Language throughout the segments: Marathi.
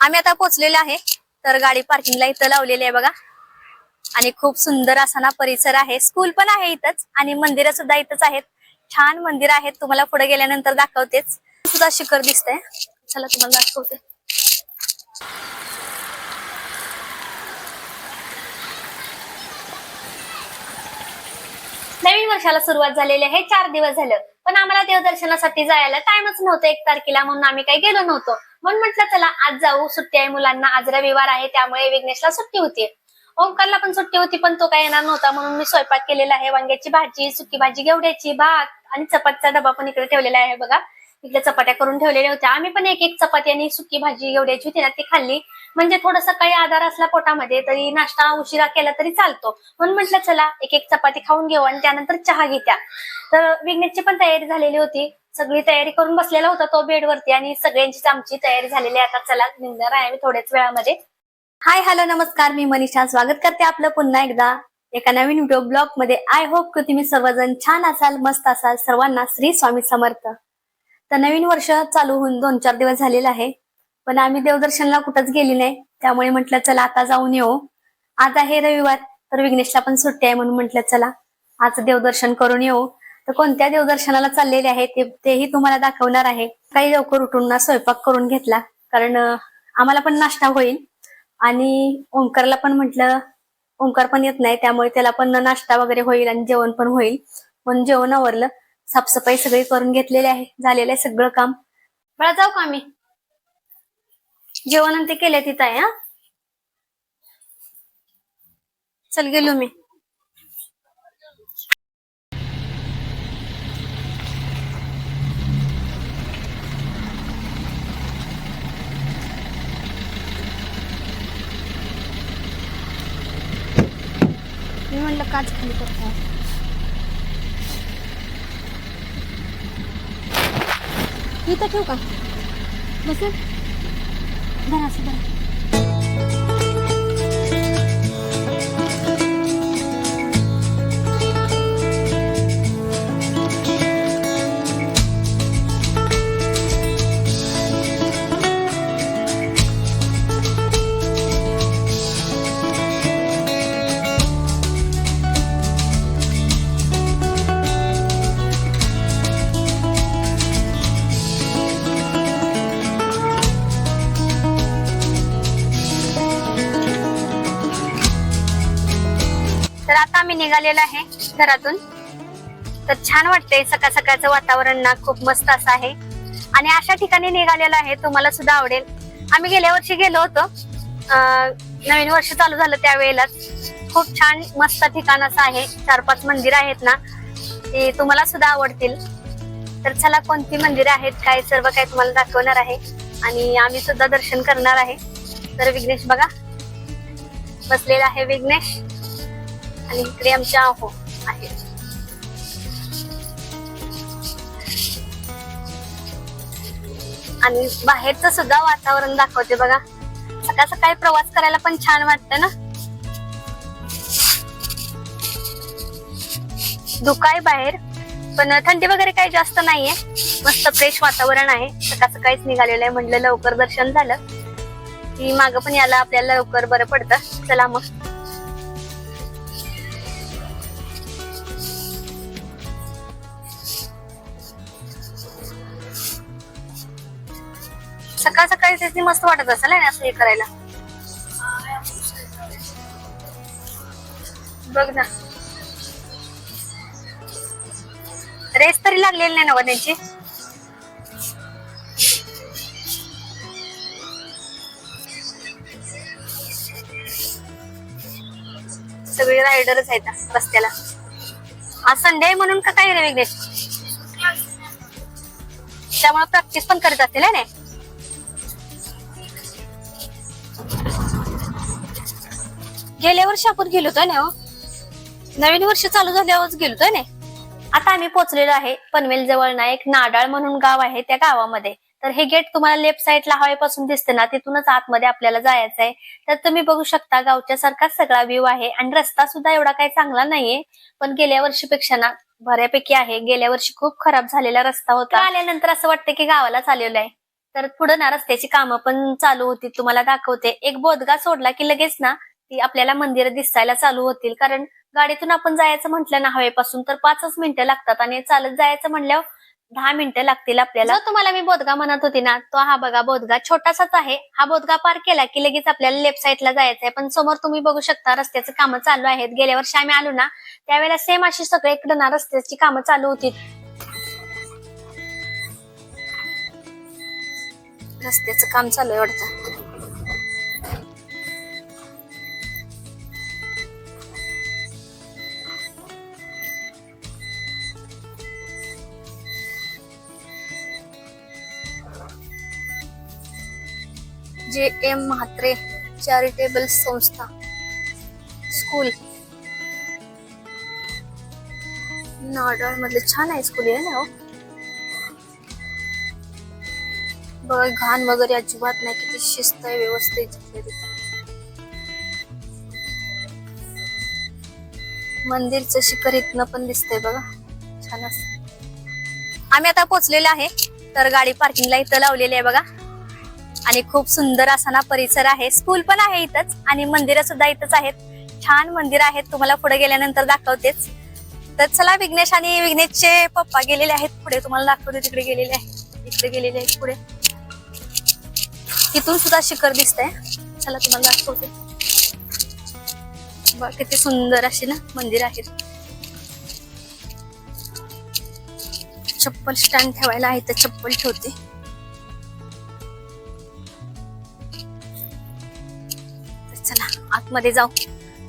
आम्ही आता पोहोचलेलो आहे. तर गाडी पार्किंगला इथं लावलेली आहे बघा. आणि खूप सुंदर असा ना परिसर आहे. स्कूल पण आहे इथंच आणि मंदिरं सुद्धा इथंच आहेत. छान मंदिर आहेत. तुम्हाला पुढे गेल्यानंतर दाखवतेच. सुद्धा शिखर दिसतंय. चला तुम्हाला दाखवते. नवीन वर्षाला सुरुवात झालेली आहे. चार दिवस झालं. पण आम्हाला देवदर्शनासाठी जायला टाइमच नव्हतं एक तारखेला म्हणून आम्ही काही गेलो नव्हतो. म्हणून म्हटलं चला आज जाऊ. सुट्टी आहे मुलांना. आज रविवार आहे त्यामुळे विघ्नेशला सुट्टी होती. ओंकारला पण सुट्टी होती पण तो काय येणार नव्हता. म्हणून मी स्वयंपाक केलेला आहे वांग्याची भाजी सुकी भाजी घेवड्याची भात आणि चपातीचा डबा पण इकडे ठेवलेला आहे बघा. इकडे चपात्या करून ठेवलेल्या होत्या. आम्ही पण एक एक चपाती आणि सुकी भाजी एवढ्याची होती ना ती खाल्ली. म्हणजे थोडस काही आधार असला पोटामध्ये तरी नाश्ता उशिरा केला तरी चालतो. म्हणून म्हटलं चला एक एक चपाती खाऊन घेऊ आणि त्यानंतर चहा घेत्या. तर विघ्नेशची पण तयारी झालेली होती. सगळी तयारी करून बसलेला होता तो बेडवरती आणि सगळ्यांचीच आमची तयारी झालेली आहे. आता चला निघणार आहे आम्ही थोड्याच वेळामध्ये. हाय हॅलो नमस्कार. मी मनीषा. स्वागत करते आपलं पुन्हा एकदा. एका नवीन व्हिडिओ ब्लॉगमध्ये. आय होप की तुम्ही सर्वजण छान असाल मस्त असाल. सर्वांना श्री स्वामी समर्थ. तर नवीन वर्ष चालू होऊन दोन चार दिवस झालेला आहे. पण आम्ही देवदर्शनला कुठंच गेली नाही. त्यामुळे म्हटलं चला आता जाऊन येऊ. आज आहे रविवार तर विघ्नेशला पण सुट्टी आहे म्हणून म्हटलं चला आज देवदर्शन करून येऊ. तर कोणत्या देवदर्शनाला चाललेले आहे ते तेही तुम्हाला दाखवणार आहे. काही लवकर उठून ना स्वयंपाक करून घेतला कारण आम्हाला पण नाश्ता होईल. आणि ओंकारला पण म्हटलं ओंकार पण येत नाही त्यामुळे त्याला पण नाश्ता वगैरे होईल आणि जेवण पण होईल. म्हणून जेवण आवरलं. साफसफाई सगळी करून घेतलेली आहे. झालेलं आहे सगळं काम. बळा जाऊ का आम्ही? जेवण ते केले तिथं आहे हा? चल गेलो मी. मी म्हणलं काच खाली करतो. इथं ठेवू का? बसेल धरा असं धरा. आम्ही निघालेलो आहे घरातून. तर छान वाटतंय सकाळ सकाळचं वातावरण ना खूप मस्त असं आहे. आणि अशा ठिकाणी निघालेलो आहे तुम्हाला सुद्धा आवडेल. आम्ही गेल्या वर्षी गेलो होतो. नवीन वर्ष चालू झालं त्यावेळेलाच. खूप छान मस्त ठिकाण असं आहे. चार पाच मंदिर आहेत ना ते तुम्हाला सुद्धा आवडतील. तर चला कोणती मंदिरं आहेत काय सर्व काय तुम्हाला दाखवणार आहे. आणि आम्ही सुद्धा दर्शन करणार आहे. तर विघ्नेश बघा. बसलेला आहे विघ्नेश. आणि इकडे आमच्या हो आहे. आणि बाहेरचं सुद्धा वातावरण दाखवते बघा. सकाळ सकाळी प्रवास करायला पण छान वाटतं ना? धुका आहे बाहेर पण थंडी वगैरे काही जास्त नाहीये. मस्त फ्रेश वातावरण आहे. सकाळ सकाळीच निघालेलं आहे. म्हटलं लवकर दर्शन झालं. की माग पण याला आपल्याला लवकर बरं पडतं. चला मग. सकाळ सकाळी त्याची मस्त वाटत असेल ना असं हे करायला. बघ ना. रेस तरी लागलेली नाही ना त्यांची? सगळे रायडरच आहेत रस्त्याला. आज संडे आहे म्हणून का काय रे विघ्नेश त्यामुळे प्रॅक्टिस पण करत असतील है ना गेल्या वर्षी आपण गेलो होतो ना हो? नवीन वर्ष चालू झाल्यावरच गेलो होतो ना. आता आम्ही पोहोचलेलो आहे पनवेल जवळ ना एक नाडाळ म्हणून गाव आहे त्या गावामध्ये. तर हे गेट तुम्हाला लेफ्ट साईडला हवेपासून दिसते ना तिथूनच आतमध्ये आपल्याला जायचं आहे. तर तुम्ही बघू शकता गावच्या सारखाच सगळा व्ह्यू आहे आणि रस्ता सुद्धा एवढा काही चांगला नाहीये. पण गेल्या वर्षीपेक्षा ना बऱ्यापैकी आहे. गेल्या वर्षी खूप खराब झालेला रस्ता होता. आल्यानंतर असं वाटतं की गावाला चाललेलं आहे. तर पुढे ना रस्त्याची कामं पण चालू होती तुम्हाला दाखवते. एक बोदगा सोडला की लगेच ना ती आपल्याला मंदिर दिसायला चालू होतील. कारण गाडीतून आपण जायचं म्हटलं ना हवेपासून तर पाचच मिनिटं लागतात आणि चालत जायचं म्हणल्यावर दहा मिनिटं लागतील आपल्याला. तुम्हाला मी बोदगा म्हणत होती ना तो हा बघा बोदगा छोटासाच आहे. हा बोदगा पार केला की लगेच आपल्याला लेफ्ट साईडला जायचं आहे पण समोर तुम्ही बघू शकता रस्त्याचं कामं चालू आहेत. गेल्या वर्षी आम्ही आलो ना त्यावेळेला सेम अशी सगळे इकडे ना रस्त्याची कामं चालू होती. रस्त्याचं काम चालू आहे वाटतं. जे एम म्हात्रे चॅरिटेबल संस्था स्कूल. नाडाळ मधले छान आहे स्कूल आहे ना हो. बघ घाण वगैरे अजिबात नाही किती शिस्त आहे व्यवस्थित. मंदिरचं शिखर इथनं पण दिसतंय बघा. छान असत. आम्ही आता पोचलेलो आहे तर गाडी पार्किंगला इथं लावलेली आहे बघा. आणि खूप सुंदर असा ना परिसर आहे. स्कूल पण आहे इथंच आणि मंदिरं सुद्धा इथंच आहेत. छान मंदिर आहेत. तुम्हाला पुढे गेल्यानंतर दाखवतेच. तर चला विघ्नेश आणि विघ्नेशचे पप्पा गेलेले आहेत पुढे. तुम्हाला दाखवते तिकडे गेलेले आहेत इकडे गेलेले आहेत पुढे. तिथून सुद्धा शिखर दिसतंय. चला तुम्हाला दाखवते. बघ किती सुंदर अशी ना मंदिर आहेत. चप्पल स्टँड ठेवायला आहे तर चप्पल ठेवते. आतमध्ये जाऊ.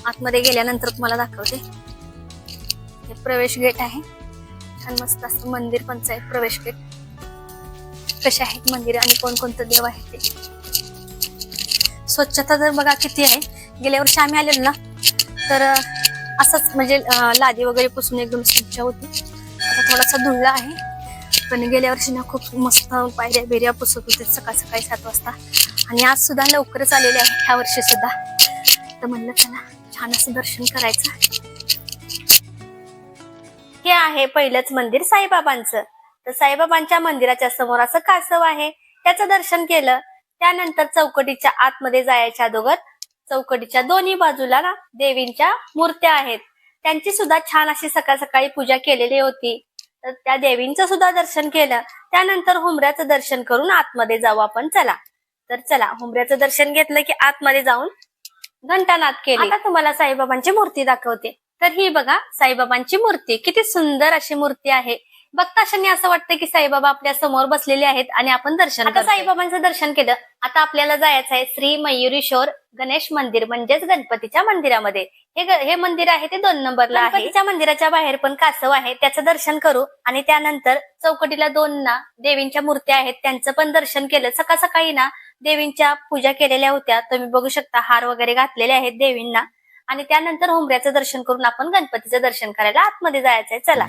आतमध्ये गेल्यानंतर तुम्हाला दाखवते. हे प्रवेश गेट आहे. छान मस्त असं मंदिर पण आहे प्रवेश गेट. कसे आहेत मंदिर आणि कोणकोणतं देव आहे ते. स्वच्छता जर बघा किती आहे. गेल्या वर्षी आम्ही आलेलो ना तर असंच म्हणजे लादी वगैरे पुसून एकदम स्वच्छ होती. आता थोडासा धुळला आहे. पण गेल्या वर्षी ना खूप मस्त पायऱ्या बिऱ्या पुसत होते सकाळ सकाळी सात वाजता. आणि आज सुद्धा लवकरच आलेले आहे ह्या वर्षी सुद्धा. तर म्हणलं चला छान असं दर्शन करायचं. हे आहे पहिलंच मंदिर साईबाबांचं. तर साईबाबांच्या मंदिराच्या समोर असं कासव आहे. त्याचं दर्शन केलं. त्यानंतर चौकटीच्या आतमध्ये जायच्या अगोदर चौकटीच्या दोन्ही बाजूला ना देवींच्या मूर्त्या आहेत. त्यांची सुद्धा छान अशी सकाळ सकाळी पूजा केलेली होती. तर त्या देवींचं सुद्धा दर्शन केलं. त्यानंतर हुमऱ्याचं दर्शन करून आतमध्ये जाऊ आपण. चला. तर चला हुमऱ्याचं दर्शन घेतलं की आतमध्ये जाऊन घंटानाद केली. आता तुम्हाला साईबाबांची मूर्ती दाखवते. तर ही बघा साईबाबांची मूर्ती. किती सुंदर अशी मूर्ती आहे. बघता क्षणी असं वाटतं की साईबाबा आपल्यासमोर बसलेले आहेत आणि आपण दर्शन आता साईबाबांचं दर्शन केलं. आता आपल्याला जायचं आहे श्री मयुरीश्वर गणेश मंदिर म्हणजेच गणपतीच्या मंदिरामध्ये. हे हे मंदिर आहे ते दोन नंबरला आहे. मंदिराच्या बाहेर पण कासव आहे त्याचं दर्शन करू. आणि त्यानंतर चौकटीला दोन ना देवींच्या मूर्त्या आहेत त्यांचं पण दर्शन केलं. सकाळ सकाळी ना देवींच्या पूजा केलेल्या होत्या. तुम्ही बघू शकता हार वगैरे घातलेले आहेत देवींना. आणि त्यानंतर होमऱ्याचं दर्शन करून आपण गणपतीचं दर्शन करायला आतमध्ये जायचंय. चला.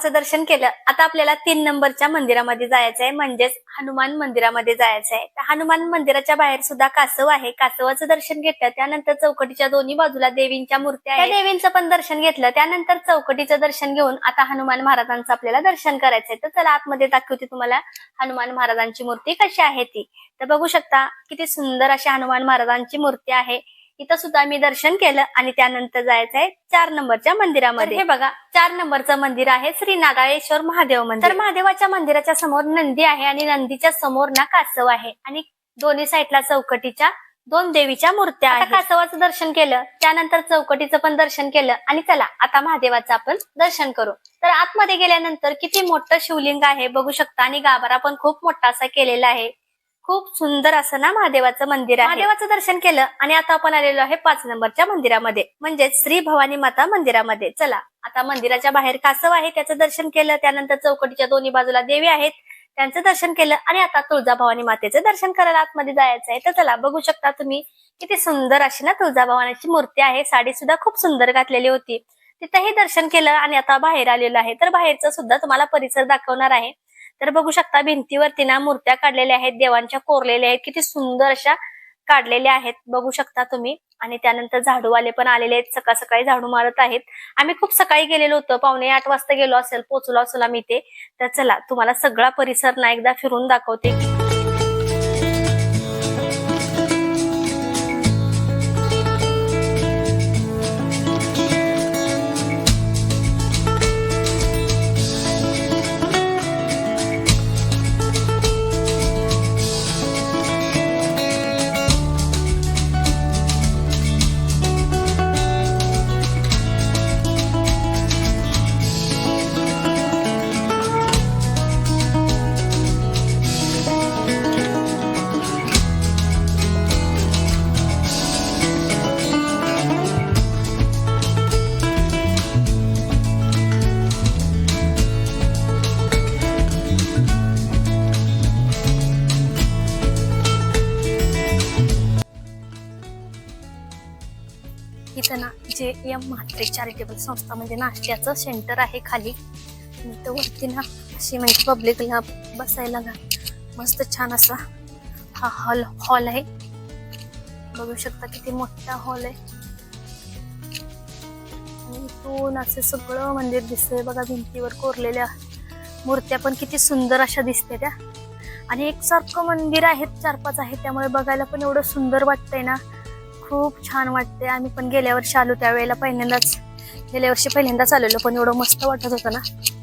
देवाचं दर्शन केलं आता आपल्याला तीन नंबरच्या मंदिरामध्ये जायचं आहे म्हणजेच हनुमान मंदिरामध्ये जायचं आहे तर हनुमान मंदिराच्या बाहेर सुद्धा कासव आहे. कासवाचं दर्शन घेतलं त्यानंतर चौकटीच्या दोन्ही बाजूला देवींच्या मूर्त्या आहेत. त्या देवींचं पण दर्शन घेतलं त्यानंतर चौकटीचं दर्शन घेऊन आता हनुमान महाराजांचं आपल्याला दर्शन करायचंय. तर चला आतमध्ये दाखवते तुम्हाला हनुमान महाराजांची मूर्ती कशी आहे ती. तर बघू शकता किती सुंदर अशी हनुमान महाराजांची मूर्ती आहे. इथं सुद्धा मी दर्शन केलं आणि त्यानंतर जायचं आहे चार नंबरच्या मंदिरामध्ये. हे बघा चार नंबरचं मंदिर आहे श्री नागाळेश्वर महादेव मंदिर. तर महादेवाच्या मंदिराच्या समोर नंदी आहे आणि नंदीच्या समोर ना कासव आहे. आणि दोन्ही साईडला चौकटीच्या दोन देवीच्या मूर्त्या आहेत. कासवाचं दर्शन केलं त्यानंतर चौकटीचं पण दर्शन केलं. आणि चला आता महादेवाचं आपण दर्शन करू. तर आतमध्ये गेल्यानंतर किती मोठं शिवलिंग आहे बघू शकता. आणि गाभारा पण खूप मोठा असा केलेला आहे. खूप सुंदर असं ना महादेवाचं मंदिर आहे. महादेवाचं दर्शन केलं आणि आता आपण आलेलो आहे पाच नंबरच्या मंदिरामध्ये. म्हणजेच श्री भवानी माता मंदिरामध्ये. चला आता मंदिराच्या बाहेर कासव आहे त्याचं दर्शन केलं. त्यानंतर चौकटीच्या दोन्ही बाजूला देवी आहेत त्यांचं दर्शन केलं. आणि आता तुळजाभवानी मातेचं दर्शन करायला आतमध्ये जायचं आहे तर चला बघू शकता तुम्ही किती सुंदर अशी ना तुळजाभवानीची मूर्ती आहे. साडी सुद्धा खूप सुंदर घातलेली होती. तिथंही दर्शन केलं आणि आता बाहेर आलेलं आहे. तर बाहेरचं सुद्धा तुम्हाला परिसर दाखवणार आहे. तर बघू शकता भिंतीवरती ना मूर्त्या काढलेल्या आहेत देवांच्या कोरलेल्या आहेत किती सुंदर अशा काढलेल्या आहेत बघू शकता तुम्ही. आणि त्यानंतर झाडूवाले पण आलेले आहेत सकाळ सकाळी झाडू मारत आहेत. आम्ही खूप सकाळी गेलेलो होतो पावणे आठ वाजता गेलो असेल पोचलो असेल आम्ही ते तर चला तुम्हाला सगळा परिसर ना एकदा फिरून दाखवते. इथं ना जे एम म्हात्रे चॅरिटेबल संस्था म्हणजे नाश्त्याचं सेंटर आहे खाली. तर वरती ना अशी म्हणजे पब्लिकला बसायला ना मस्त छान असा हा हॉल हॉल आहे. बघू शकता किती मोठा हॉल आहे. आणि इथून असे सगळं मंदिर दिसतंय बघा भिंतीवर कोरलेल्या मूर्त्या पण किती सुंदर अशा दिसते त्या. आणि एकसारखं मंदिर आहेत चार पाच आहेत त्यामुळे बघायला पण एवढं सुंदर वाटतंय ना. खूप छान वाटते आम्ही पण गेल्या वर्षी आलो त्यावेळेला पहिल्यांदाच. गेल्या वर्षी पहिल्यांदाच आलेलो पण एवढं मस्त वाटत होतं ना.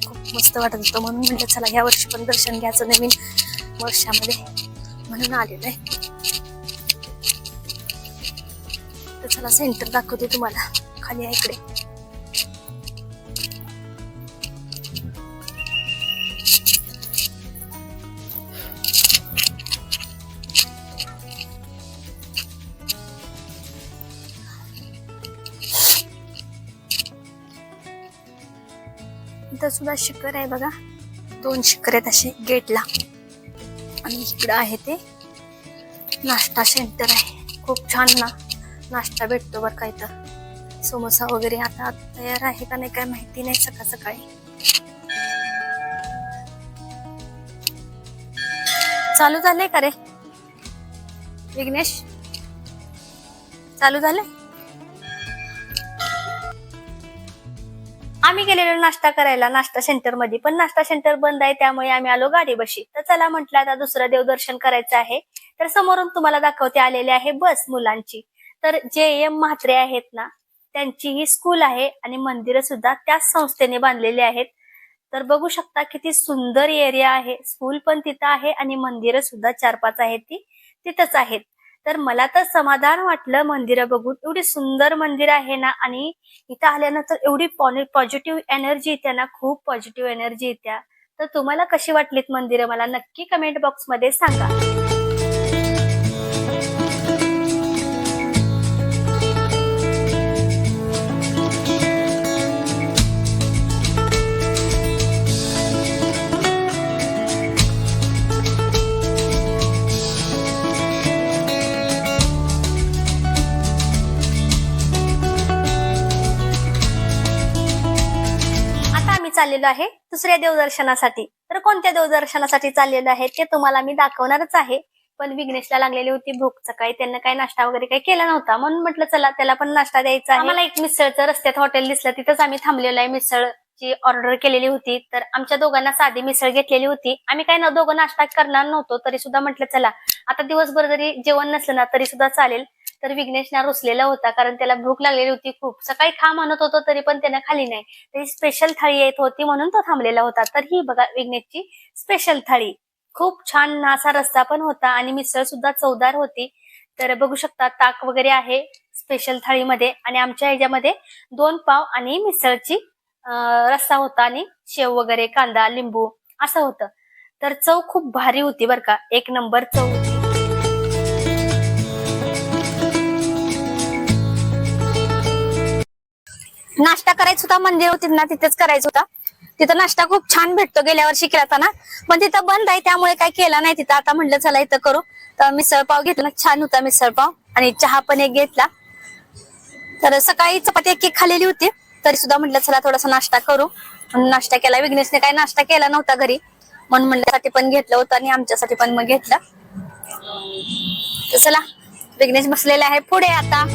खूप मस्त वाटत होतं. म्हणून म्हटलं चला ह्या वर्षी पण दर्शन घ्यायचं नवीन वर्षामध्ये म्हणून आलेलं आहे तर चला सेंटर दाखवते तुम्हाला. खाली आहे इकडे. सुद्धा शिखर आहे बघा. दोन शिखर आहेत असे गेटला. आणि इकडं आहे ते नाश्ता सेंटर आहे. खूप छान ना नाश्ता भेटतो बरं काय तर समोसा वगैरे आता तयार आहे का नाही काय माहिती नाही सकाळ सकाळी. चालू झाले का रे? विघ्नेश? चालू झाले आम्ही गेलेलो नाश्ता करायला नाश्ता सेंटरमध्ये पण नाश्ता सेंटर बंद आहे त्यामुळे आम्ही आलो गाडी बशी तर चला म्हटलं आता दुसरं देवदर्शन करायचं आहे. तर समोरून तुम्हाला दाखवते आलेले आहे बस मुलांची. तर जे एम म्हात्रे आहेत ना त्यांची ही स्कूल आहे आणि मंदिरं सुद्धा त्याच संस्थेने बांधलेली आहेत. तर बघू शकता किती सुंदर एरिया आहे. स्कूल पण तिथं आहे आणि मंदिरं सुद्धा चार पाच आहेत ती. तिथंच आहेत. तर मला तर समाधान वाटलं मंदिरं बघून. एवढी सुंदर मंदिर आहे ना आणि इथं आल्यानंतर एवढी पॉझिटिव्ह एनर्जी येते ना खूप पॉझिटिव्ह एनर्जी येत्या. तर तुम्हाला कशी वाटलीत मंदिरं? मला नक्की कमेंट बॉक्समध्ये सांगा. चाललेलो आहे दुसऱ्या देवदर्शनासाठी. तर कोणत्या देवदर्शनासाठी चाललेलो आहे ते तुम्हाला मी दाखवणारच आहे. पण विघ्नेशला लागलेली होती भूक. सकाळी त्यांना काही नाश्ता वगैरे काही केला नव्हता. म्हणून म्हटलं चला त्याला पण नाश्ता द्यायचा आहे. मला एक मिसळचं रस्त्यात हॉटेल दिसलं. तिथंच आम्ही थांबलेलो आहे मिसळची ऑर्डर केलेली होती. तर आमच्या दोघांना साधी मिसळ घेतलेली होती. आम्ही काही ना दोघं नाश्ता करणार नव्हतो. तरी सुद्धा म्हटलं चला. आता दिवसभर जरी जेवण नसलं ना तरी सुद्धा चालेल. तर विघ्नेश ना रुसलेला होता कारण त्याला भूक लागलेली होती खूप. सकाळी खा म्हणत होतो तरी पण त्यानं खाली नाही. तरी स्पेशल थाळी येत होती म्हणून तो थांबलेला होता. तर ही बघा विघ्नेशची स्पेशल थाळी. खूप छान असा रस्ता पण होता आणि मिसळ सुद्धा चवदार होती. तर बघू शकता ताक वगैरे आहे स्पेशल थाळीमध्ये आणि आमच्या ह्याच्यामध्ये दोन पाव आणि मिसळची रस्सा होता आणि शेव वगैरे कांदा लिंबू असं होतं. तर चव खूप भारी होती बरं का. एक नंबर चव नाश्ता करायचा होता मंदिर होती ना तिथेच करायचं होता. तिथं नाश्ता खूप छान भेटतो गेल्या वर्षी केला पण तिथं बंद आहे त्यामुळे काय केला नाही तिथं. आता म्हटलं चला इथं करू. तर मिसळ पाव घेतला छान होता मिसळ पाव आणि चहा पण एक घेतला. तर सकाळी चपाती एक एक खाल्लेली होती. तरी सुद्धा म्हटलं चला थोडासा नाश्ता करू. नाश्ता केला. विघ्नेशने काही नाश्ता केला नव्हता घरी. म्हणून म्हणल्यासाठी पण घेतलं होतं आणि आमच्यासाठी पण मग घेतलं. चला विघ्नेश बसलेला आहे पुढे आता.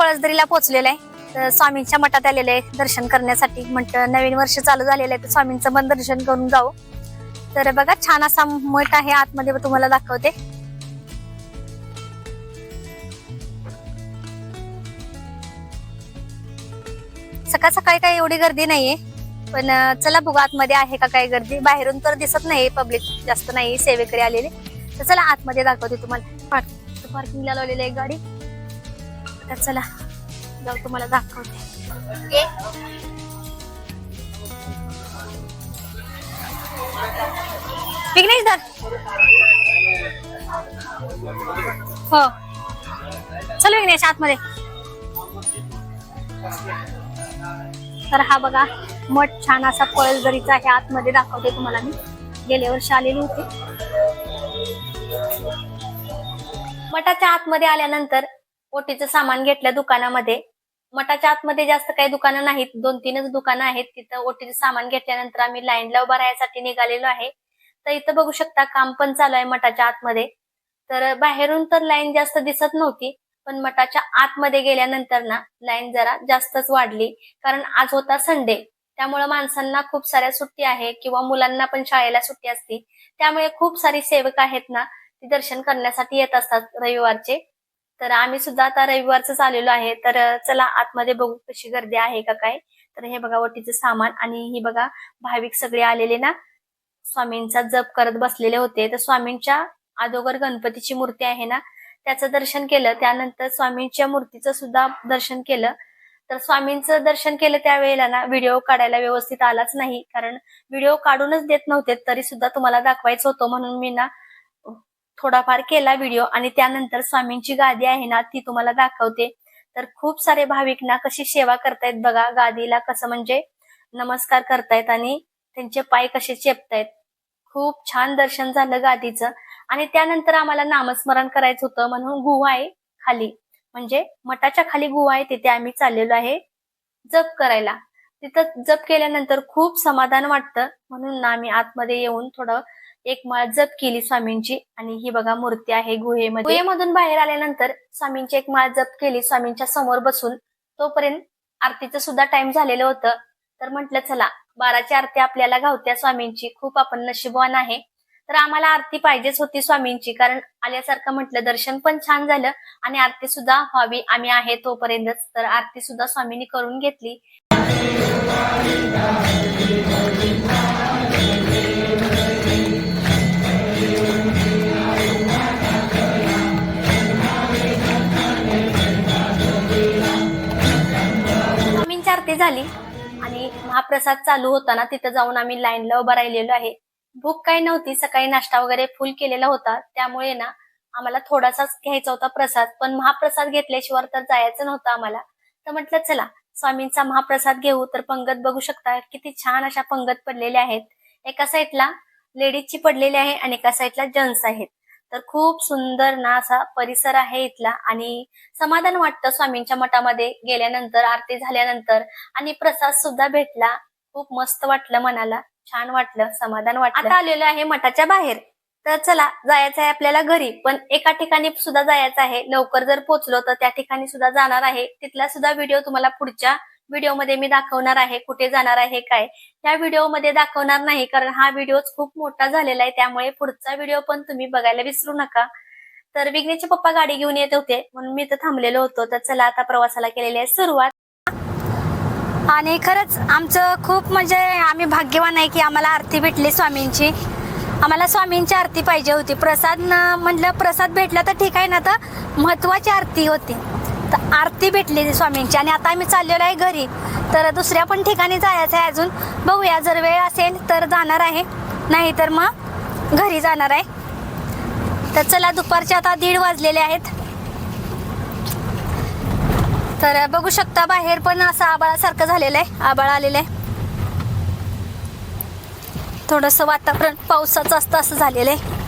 पळसदरीला पोहोचलेलं आहे तर स्वामींच्या मठात आलेले आहे दर्शन करण्यासाठी. म्हटलं नवीन वर्ष चालू झालेलं आहे तर स्वामींचं पण दर्शन करून जाऊ. तर बघा छान असा मठ आहे आतमध्ये तुम्हाला दाखवते. सकाळ सकाळी काही एवढी गर्दी नाहीये पण चला बघू आतमध्ये आहे का काही गर्दी. बाहेरून तर दिसत नाही पब्लिक जास्त नाही सेवेकडे आलेले. तर चला आतमध्ये दाखवते तुम्हाला. पार्किंगला लावलेली आहे गाडी. तर चला. जाऊ तुम्हाला दाखवते. ये. विघ्नेश धर हो. चल विघ्नेश आतमध्ये. तर हा बघा मठ छान असा पळसदरीचा आहे. आतमध्ये दाखवते तुम्हाला मी. गेल्या वर्षी आलेली होती. मठाच्या आतमध्ये आल्यानंतर ओटीचं सामान घेतलं दुकानामध्ये. मठाच्या आतमध्ये जास्त काही दुकानं नाहीत. दोन तीनच दुकानं आहेत. तिथं ओटीचं सामान घेतल्यानंतर आम्ही लाईनला उभा राहण्यासाठी निघालेलो आहे. तर इथं बघू शकता काम पण चालू आहे मठाच्या आतमध्ये. तर बाहेरून तर लाईन जास्त दिसत नव्हती पण मठाच्या आतमध्ये गेल्यानंतर ना लाईन जरा जास्तच वाढली. कारण आज होता संडे त्यामुळे माणसांना खूप साऱ्या सुट्टी आहे किंवा मुलांना पण शाळेला सुट्टी असती. त्यामुळे खूप सारी सेवक आहेत ना ती दर्शन करण्यासाठी येत असतात रविवारचे. तर आम्ही सुद्धा आता रविवारच आलेलो आहे. तर चला आतमध्ये बघू कशी गर्दी आहे का काय. तर हे बघा वटीचं सामान आणि ही बघा भाविक सगळे आलेले ना. स्वामींचा जप करत बसलेले होते. तर स्वामींच्या अगोदर गणपतीची मूर्ती आहे ना त्याचं दर्शन केलं. त्यानंतर स्वामींच्या मूर्तीचं सुद्धा दर्शन केलं. तर स्वामींचं दर्शन केलं त्यावेळेला ना व्हिडिओ काढायला व्यवस्थित आलाच नाही. कारण व्हिडिओ काढूनच देत नव्हते तरी सुद्धा तुम्हाला दाखवायचं होतं. म्हणून मी ना थोडाफार केला व्हिडिओ आणि त्यानंतर स्वामींची गादी आहे ना ती तुम्हाला दाखवते. तर खूप सारे भाविक ना कशी सेवा करतायत बघा गादीला कसं म्हणजे नमस्कार करतायत आणि त्यांचे पाय कसे चेपतायत. खूप छान दर्शन झालं गादीचं. आणि त्यानंतर आम्हाला नामस्मरण करायचं होतं म्हणून गुहा आहे खाली. म्हणजे मठाच्या खाली गुहा आहे तिथे आम्ही चाललेलो आहे जप करायला. तिथं जप केल्यानंतर खूप समाधान वाटतं म्हणून ना आम्ही आतमध्ये येऊन थोडं एक माळ जप केली स्वामींची. आणि ही बघा मूर्ती आहे गुहेमध्ये. गुहेमधून बाहेर आल्यानंतर स्वामींची एक माळ जप केली स्वामींच्या समोर बसून. तोपर्यंत आरतीचं सुद्धा टाइम झालेलं होतं. तर म्हटलं चला बाराची आरती आपल्याला गावत्या स्वामींची. खूप आपण नशीबवान आहे. तर आम्हाला आरती पाहिजेच होती स्वामींची. कारण आल्यासारखं म्हटलं दर्शन पण छान झालं आणि आरती सुद्धा व्हावी. आम्ही आहे तोपर्यंतच. तर आरती सुद्धा स्वामींनी करून घेतली. पार्टी झाली. आणि महाप्रसाद चालू होता ना तिथं जाऊन आम्ही लाईनला उभा राहिलेलो आहे. भूक काही नव्हती सकाळी नाश्ता वगैरे फुल केलेला होता. त्यामुळे ना आम्हाला थोडासाच घ्यायचा होता प्रसाद. पण महाप्रसाद घेतल्याशिवाय तर जायचं नव्हतं आम्हाला. तर म्हटलं चला स्वामींचा महाप्रसाद घेऊ. तर पंगत बघू शकता किती छान अशा पंगत पडलेल्या आहेत. एका साईडला लेडीजची पडलेली आहे आणि एका साईडला जेंट्स आहेत. तर खूप सुंदर ना असा परिसर आहे इथला. आणि समाधान वाटतं स्वामींच्या मठामध्ये गेल्यानंतर आरती झाल्यानंतर. आणि प्रसाद सुद्धा भेटला. खूप मस्त वाटलं मनाला. छान वाटलं समाधान वाटलं. आता आलेलो आहे मठाच्या बाहेर. तर चला जायचं आहे आपल्याला घरी. पण एका ठिकाणी सुद्धा जायचं आहे. लवकर जर पोहोचलो तर त्या ठिकाणी सुद्धा जाणार आहे. तिथला सुद्धा व्हिडिओ तुम्हाला पुढच्या व्हिडिओमध्ये मी दाखवणार आहे कुठे जाणार आहे काय. या व्हिडिओमध्ये दाखवणार नाही कारण हा व्हिडिओ खूप मोठा झालेला आहे त्यामुळे पुढचा व्हिडिओ पण तुम्ही बघायला विसरू नका. तर विघ्नेचे पप्पा गाडी घेऊन येत होते म्हणून मी इथं थांबलेलो होतो. तर चला आता प्रवासाला केलेली आहे सुरुवात. आणि खरंच आमचं खूप म्हणजे आम्ही भाग्यवान आहे की आम्हाला आरती भेटली स्वामींची. आम्हाला स्वामींची आरती पाहिजे होती. प्रसाद म्हटलं प्रसाद भेटला तर ठीक आहे ना तर महत्वाची आरती होती. आरती भेटली स्वामींची. आणि आता आम्ही चाललेलो आहे घरी. तर दुसऱ्या पण ठिकाणी जायचं आहे अजून. बघूया जर वेळ असेल तर जाणार आहे. नाही तर मग घरी जाणार आहे. तर चला दुपारचे आता दीड वाजलेले आहेत. तर बघू शकता बाहेर पण असं आबाळासारखं झालेलं आहे. आबाळ आलेलं आहे. थोडस वातावरण पावसाचं असतं असं झालेलं आहे.